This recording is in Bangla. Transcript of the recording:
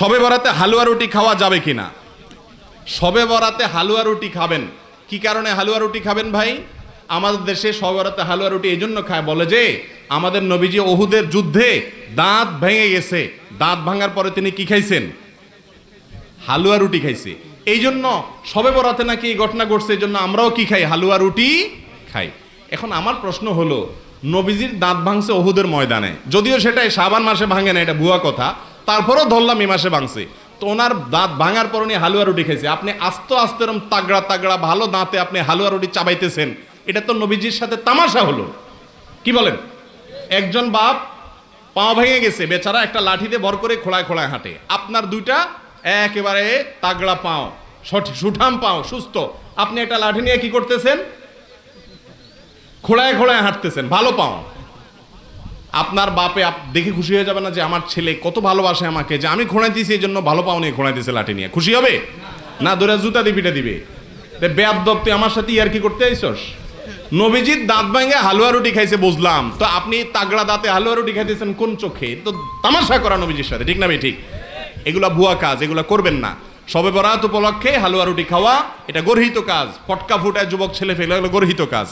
সবে বরাতে হালুয়া রুটি খাওয়া যাবে কি না সবে বরাতে হালুয়া রুটি খাবেন। কি কারণে হালুয়া রুটি খাবেন ভাই? আমাদের দেশে সবে বরাতে হালুয়া রুটি এই জন্য খায়। বলে যে, আমাদের নবীজি ওহুদের যুদ্ধে দাঁত ভেঙে গেছে। দাঁত ভাঙার পরে তিনি কি খাইছেন? হালুয়া রুটি খাইছে। এই জন্য সবে বরাতে নাকি এই ঘটনা ঘটছে এই জন্য আমরাও কি খাই? হালুয়া রুটি খাই। এখন আমার প্রশ্ন হলো, নবীজির দাঁত ভাঙছে ওহুদের ময়দানে। যদিও সেটাই, শাবান মাসে ভাঙে না, এটা ভুয়া কথা। তারপরেও ধরলাম এই মাসে ভাঙছে। তো ওনার দাঁত ভাঙার পর উনি হালুয়া রুটি খাইছে। আপনি আস্তে আস্তে এরম তাগড়া তাগড়া ভালো দাঁতে আপনি হালুয়া রুটি চাবাইতেছেন, এটা তো নবীজির সাথে তামাশা হলো। কি বলেন? একজন বাপ পা ভেঙে গেছে, বেচারা একটা লাঠিতে ভর করে খোলায় খোলায় হাঁটে। আপনার দুইটা একেবারে তাগড়া পাও সুঠাম পাও, সুস্থ। আপনি একটা লাঠি নিয়ে কি করতেছেন? খোলায় খোলায় হাঁটতেছেন, ভালো পাও। আপনার বাপে দেখে খুশি হয়ে যাবে না যে আমার ছেলে কত ভালোবাসে আমাকে, যে আমি খোঁড়াই দিয়েছি, এই জন্য ভালো পাও নিয়ে খোঁড়াই দিয়েছে লাঠি নিয়ে। খুশি হবে? না, দূরে জুতা দিয়ে পিঠে দিবে। বেয়াদব তুই আমার সাথে ইয়ার কি করতে আইসস? নবীজির দাঁত ভাঙে হালুয়া রুটি খাইছে, বুঝলাম। তো আপনি তাগড়া দাঁতে হালুয়া রুটি খাইতেছেন কোন চোখে? তো তামাশা করা নবীজির সাথে, ঠিক না ঠিক। এগুলা ভুয়া কাজ, এগুলা করবেন না। সবে বরাত উপলক্ষে হালুয়া রুটি খাওয়া, এটা গর্হিত কাজ। পটকা ফুটায় যুবক ছেলে ফেলে গর্হিত কাজ।